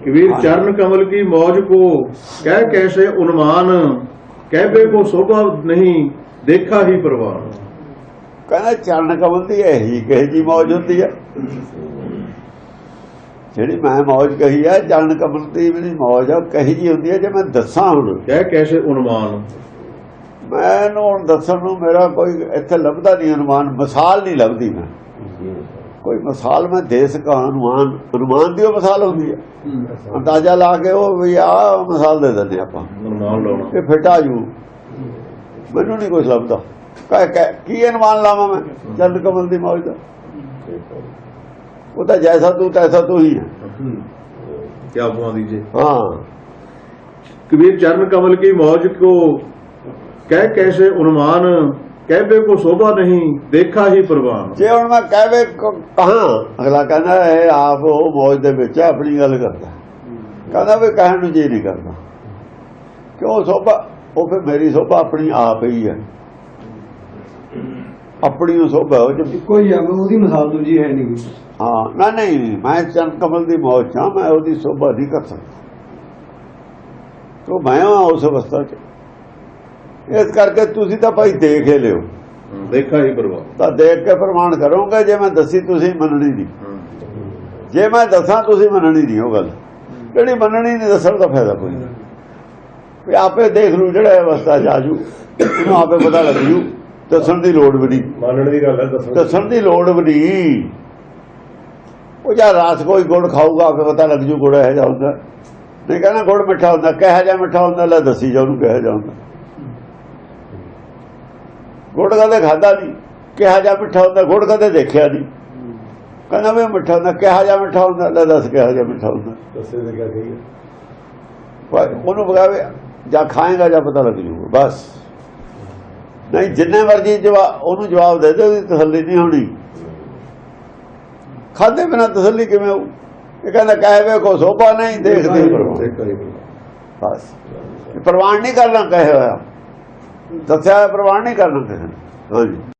कबीर चरण कमल की मौज को कह कैसे उन्मान कहबे को शोभा नहीं देखा ही प्रवान ਕਹਿੰਦਾ ਚਰਨ ਕਮਲ ਦੀ ਇਹੀ ਕਹੇ ਜੀ ਮੌਜ ਹੁੰਦੀ ਹੈ ਜਿਹੜੀ ਮੈਂ ਮੌਜ ਕਹੀ ਹੈ ਚਰਨ ਕਮਲ ਦੀ ਜਿਹੜੀ ਮੌਜ ਆ ਉਹ ਕਹੀ ਜੀ ਹੁੰਦੀ ਹੈ ਜੇ ਮੈਂ ਦੱਸਾਂ ਹੁਣ कह कैसे उन्मान ਮੈਨੂੰ ਹੁਣ ਦੱਸਣ ਨੂੰ ਮੇਰਾ ਕੋਈ ਇੱਥੇ ਲੱਭਦਾ ਨਹੀਂ ਅਨੁਮਾਨ ਮਿਸਾਲ ਨਹੀਂ ਲੱਭਦੀ ਮੈਂ ਕੋਈ ਮਿਸਾਲ ਮੈਂ ਦੇ ਸਕਾਂ ਅਨੁਮਾਨ ਅਨੁਮਾਨ ਦੀ ਉਹ ਮਿਸਾਲ ਹੁੰਦੀ ਹੈ। ਅੰਦਾਜ਼ਾ ਲਾ ਕੇ ਉਹ ਵੀ ਆ ਮਿਸਾਲ ਦੇ ਦਿੰਦੇ ਆਪਾਂ। ਇਹ ਫਿੱਟ ਜੂ। ਮੈਨੂੰ ਨਹੀਂ ਕੁਝ ਲੱਭਦਾ। ਕਹੇ ਕੀ ਅਨੁਮਾਨ ਲਾਵਾਂ ਮੈਂ? ਚੰਦ ਕਮਲ ਦੀ ਮੌਜ ਦਾ। ਉਹ ਤਾਂ ਜੈਸਾ ਤੂੰ ਤੈਸਾ ਤੂੰ ਹੀ ਹੈ। ਕਿਆ ਬੁਆ ਦੀਜੇ ਹਾਂ। ਕਬੀਰ ਚਰਨ ਕਮਲ ਕੀ ਮੌਜ ਕੋ? ਕਹਿ ਕੈਸੇ ਅਨੁਮਾਨ ਕਹਿਵੇ ਕੋ ਸੋਭਾ ਨਹੀਂ ਦੇਖਾ ਹੀ ਪ੍ਰਵਾਨ। ਜੇ ਹੁਣ ਮੈਂ ਕਹਿਵੇ ਕਹਾ ਅਗਲਾ ਕਹਿੰਦਾ ਇਹ ਆਪ ਉਹ ਮੌਜ ਦੇ ਵਿੱਚ ਆਪਣੀ ਗੱਲ ਕਰਦਾ। ਕਹਿੰਦਾ ਵੀ ਕਹਿਣ ਨੂੰ ਜੀ ਨਹੀਂ ਕਰਦਾ। ਕਿਉਂ ਸੋਭਾ? ਉਹ ਫਿਰ ਮੇਰੀ ਸੋਭਾ ਆਪਣੀ ਆਪ ਹੀ ਹੈ। ਆਪਣੀ ਸੋਭਾ ਉਹ ਜਿਹੜੀ ਕੋਈ ਆ ਉਹਦੀ ਮਿਸਾਲ ਦੂਜੀ ਹੈ ਨਹੀਂ। ਹਾਂ ਮੈਂ ਨਹੀਂ ਮੈਂ ਚੰਦ ਕਮਲ ਦੀ ਮੌਜ ਚਾਂ ਮੈਂ ਉਹਦੀ ਸੋਭਾ ਨਹੀਂ ਕਰ ਸਕਦਾ। ਤੋ ਮੈਂ ਉਸ ਅਵਸਥਾ 'ਚ। ਇਸ ਕਰਕੇ ਤੁਸੀਂ ਤਾਂ ਭਾਈ ਦੇਖ ਹੀ ਲਿਓ। ਦੇਖਾ ਹੀ ਪ੍ਰਮਾਣ। ਤਾਂ ਦੇਖ ਕੇ ਪ੍ਰਮਾਣ ਕਰੋਗੇ ਜੇ ਮੈਂ ਦੱਸੀ ਤੁਸੀਂ ਮੰਨਣੀ ਨਹੀਂ। ਜੇ ਮੈਂ ਦੱਸਾਂ ਤੁਸੀਂ ਮੰਨਣੀ ਨਹੀਂ ਉਹ ਗੱਲ। ਜਿਹੜੀ ਮੰਨਣੀ ਨਹੀਂ ਦੱਸਣ ਦਾ ਫਾਇਦਾ ਕੋਈ ਨਹੀਂ। ਵੀ ਆਪੇ ਦੇਖ ਲੂ ਜਿਹੜਾ ਅਵਸਥਾ ਜਾਜੂ ਉਹਨੂੰ ਆਪੇ ਪਤਾ ਲੱਗ ਜੂ। ਦੱਸਣ ਦੀ ਲੋੜ ਵੀ ਨਹੀਂ। ਮੰਨਣ ਦੀ ਗੱਲ ਹੈ ਦੱਸਣ ਦੱਸਣ ਦੀ ਲੋੜ ਵੀ ਨਹੀਂ। ਉਹ ਜਾਂ ਰਾਤ ਕੋਈ ਗੁੜ ਖਾਊਗਾ ਆਪੇ ਪਤਾ ਲੱਗ ਜੂ ਗੁੜ ਹੈ ਹੁੰਦਾ। ਨਹੀਂ ਕਹਿੰਦਾ ਗੁੜ ਮਿੱਠਾ ਹੁੰਦਾ ਕਹਿਆ ਜਾਂ ਮਿੱਠਾ ਹੁੰਦਾ ਲੈ ਦੱਸੀ ਜਾ ਉਹਨੂੰ ਕਹਿਆ ਜਾਂਦਾ ਗੁੜ ਕਦੇ ਖਾਦਾ ਨਹੀਂ ਕਿਹਾ ਜਾ ਮਿੱਠਾ ਹੁੰਦਾ ਗੁੜ ਕਦੇ ਦੇਖਿਆ ਨਹੀਂ ਕਹਿੰਦਾ ਮੈਂ ਮਿੱਠਾ ਹੁੰਦਾ ਕਿਹਾ ਜਾ ਮਿੱਠਾ ਹੁੰਦਾ ਲੈ ਦੱਸ ਕਿਹਾ ਜਾ ਮਿੱਠਾ ਹੁੰਦਾ। ਦੱਸੇ ਤੇ ਕਿਆ ਕਹੀ ਉਹਨੂੰ ਬਗਾਵੇ ਜਾਂ ਖਾਏਗਾ ਜਾਂ ਪਤਾ ਲੱਗ ਜੂਗਾ ਬਸ। ਨਹੀਂ ਜਿੰਨੇ ਮਰਜ਼ੀ ਜਵਾਬ ਉਹਨੂੰ ਜਵਾਬ ਦੇ ਦੇ ਤਸੱਲੀ ਨਹੀਂ ਹੋਣੀ। ਖਾਦੇ ਬਿਨਾ ਤਸੱਲੀ ਕਿਵੇਂ ਹੋ ਇਹ ਕਹਿੰਦਾ ਕਹੇ ਕੋ ਸੋਭਾ ਨਹੀਂ ਦੇਖਦੇ ਬਸ। ਪ੍ਰਵਾਨ ਨਹੀਂ ਕਰਨਾ ਕਹੇ ਹੋਇਆ। ਦੱਸਿਆ ਪ੍ਰਵਾਨ ਨਹੀਂ ਕਰਨਾ ਕਿਸੇ ਨੇ ਹਾਂਜੀ